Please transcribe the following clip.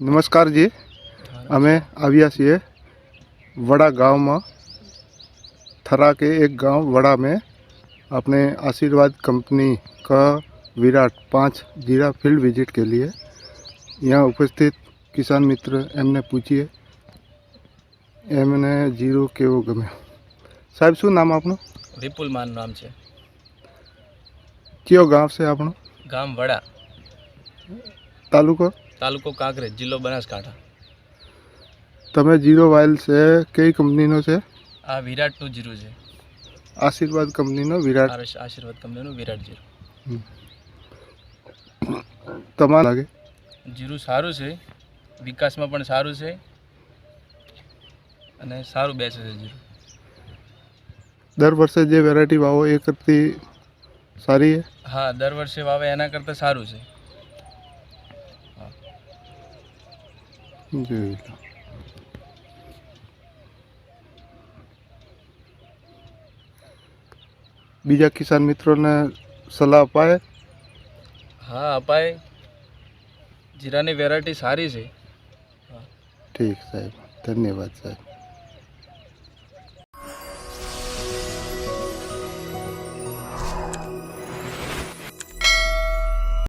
નમસ્કાર જી અમે આવ્યા છીએ वड़ा गांव में थरा के एक गांव वड़ा में अपने आशीर्वाद कंपनी का विराट पाँच जीरा फील्ड विजिट के लिए यहाँ उपस्थित किसान मित्र એમને પૂછીએ એમને જીરો કેવો ગમ્યો સાહેબ શું નામ આપણું વિપુલ માન નામ છે કયો ગાંવ છે આપણું ગામ વડા તાલુકો? તાલુકો કાંકરેજ જિલ્લો બનાસકાંઠા. તમે જીરો વાઇલ છે કઈ કંપનીનો છે? આ વિરાટનું જીરું છે. આશીર્વાદ કંપનીનો વિરાટ? આશીર્વાદ કંપનીનો વિરાટ જીરું તમારે લાગે? જીરું સારું છે વિકાસમાં પણ સારું છે અને સારું બેસે છે જીરું દર વર્ષે જે વેરાયટી વાવો એ કરતી સારી હા દર વર્ષે વાવે એના કરતાં સારું છે. જોઈ લો બીજા કિસાન મિત્રોને સલાહ અપાય? હા અપાય. જીરાની વેરાયટી સારી છે. ઠીક સાહેબ. ધન્યવાદ સાહેબ.